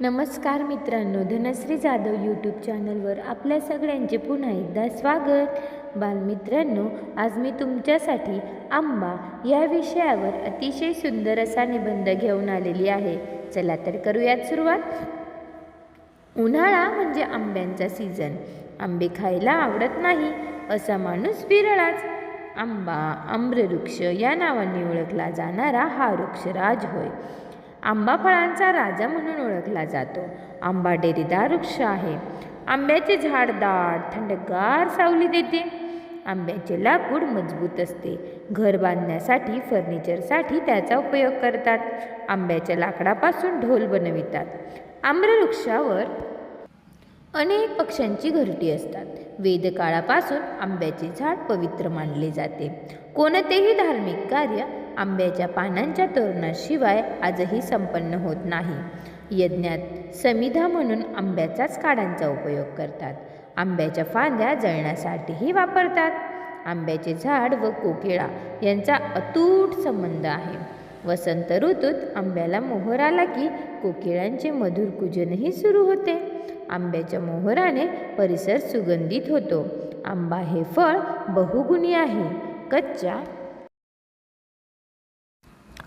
नमस्कार मित्रांनो धनश्री जाधव यूट्यूब चॅनलवर आपल्या सगळ्यांचे पुन्हा एकदा स्वागत. बालमित्रांनो आज मी तुमच्यासाठी आंबा या विषयावर अतिशय सुंदर असा निबंध घेऊन आलेली आहे. चला तर करूयात सुरुवात. उन्हाळा म्हणजे आंब्यांचा सीझन आंबे खायला आवडत नाही असा माणूस विरळाच. आंबा आम्रवृक्ष या नावाने ओळखला जाणारा हा वृक्षराज होय. आंबा फळांचा राजा म्हणून ओळखला जातो. आंबा डेरीदार वृक्ष आहे. आंब्याचे झाड दाट थंडगार सावली देते. आंब्याचे लाकूड मजबूत असते. घर बांधण्यासाठी फर्निचरसाठी त्याचा उपयोग करतात. आंब्याच्या लाकडापासून ढोल बनवितात. आम्रवृक्षावर अनेक पक्ष्यांची घरटी असतात. वेदकाळापासून आंब्याचे झाड पवित्र मानले जाते. कोणतेही धार्मिक कार्य आंब्याच्या पानांच्या तोरणाशिवाय आजही संपन्न होत नाही. यज्ञात समिधा म्हणून आंब्याचाच काड्यांचा उपयोग करतात. आंब्याच्या फांद्या जळण्यासाठीही वापरतात. आंब्याचे झाड व कोकिळा यांचा अतूट संबंध आहे. वसंत ऋतूत आंब्याला मोहर आला की कोकिळांचे मधुर कुजनही सुरू होते. आंब्याच्या मोहराने परिसर सुगंधित होतो. आंबा हे फळ बहुगुणी आहे. कच्च्या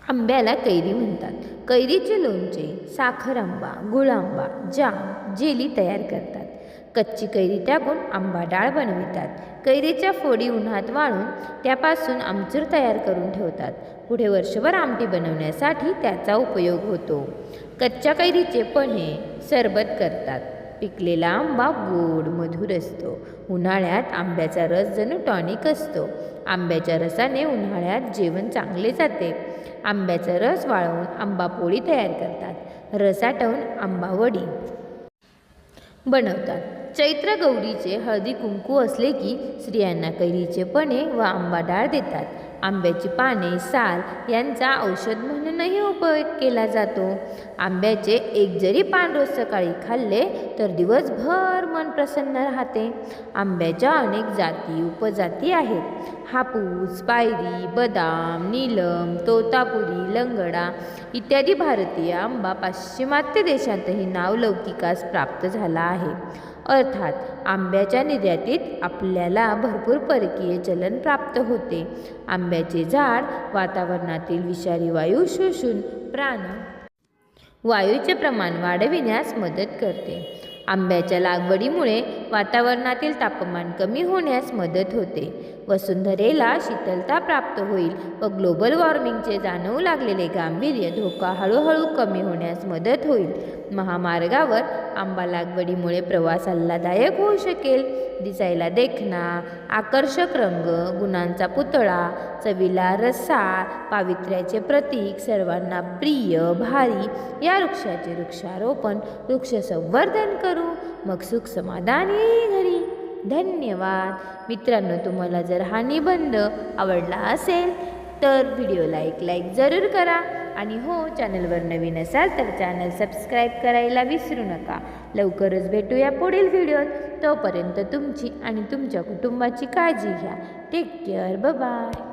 आंब्याला कैरी म्हणतात. कैरीचे लोणचे साखर आंबा गुळ आंबा जाम जेली तयार करतात. कच्ची कैरी टाकून आंबा डाळ बनवितात. कैरीच्या फोडी उन्हात वाळून त्यापासून आमचूर तयार करून ठेवतात. पुढे वर्षभर आमटी बनवण्यासाठी त्याचा उपयोग होतो. कच्च्या कैरीचे पणे सरबत करतात. पिकलेला आंबा गोड मधुर असतो. उन्हाळ्यात आंब्याचा रस जणू टॉनिक असतो. आंब्याच्या रसाने उन्हाळ्यात जेवण चांगले जाते. आंब्याचा रस वाळवून आंबा पोळी तयार करतात. रस आटवून आंबा वडी. बनवतात. चैत्र गौरीचे हळदी कुंकू असले की स्त्रियांना कैरीचे पणे व आंबा डाळ देतात. आंब्याची पाने साल यांचा औषध म्हणूनही उपयोग केला जातो. आंब्याचे एक जरी पान रोज सकाळी खाल्ले तर दिवसभर मन प्रसन्न राहते. आंब्याच्या अनेक जाती उपजाती आहेत. हापूस पायरी बदाम नीलम तोतापुरी लंगडा इत्यादी भारतीय आंबा पाश्चिमात्य देशातही नावलौकिकास प्राप्त झाला आहे. अर्थात आंब्याच्या निर्यातीत आपल्याला भरपूर परकीय चलन प्राप्त होते. आंब्याचे झाड वातावरणातील विषारी वायू शोषून प्राण वायूचे प्रमाण वाढविण्यास मदत करते. आंब्याच्या लागवडीमुळे वातावरणातील तापमान कमी होण्यास मदत होते. वसुंधरेला शीतलता प्राप्त होईल व ग्लोबल वॉर्मिंगचे जाणवू लागलेले गांभीर्य धोका हळूहळू कमी होण्यास मदत होईल. महामार्गावर आंबा लागवडीमुळे प्रवास आल्हादायक होऊ शकेल. दिसायला देखणा आकर्षक रंग गुणांचा पुतळा चवीला रस्सा पावित्र्याचे प्रतीक सर्वांना प्रिय भारी या वृक्षाचे वृक्षारोपण वृक्ष संवर्धन करू. मग सुख समाधान येईल घरी. धन्यवाद. मित्रांनो तुम्हाला जर हा निबंध आवडला असेल तर व्हिडिओला एक लाईक जरूर करा. आणि हो चॅनलवर नवीन असाल तर चॅनल सबस्क्राईब करायला विसरू नका. लवकरच भेटूया पुढील व्हिडिओत. तोपर्यंत तुमची आणि तुमच्या कुटुंबाची काळजी घ्या. Take care bye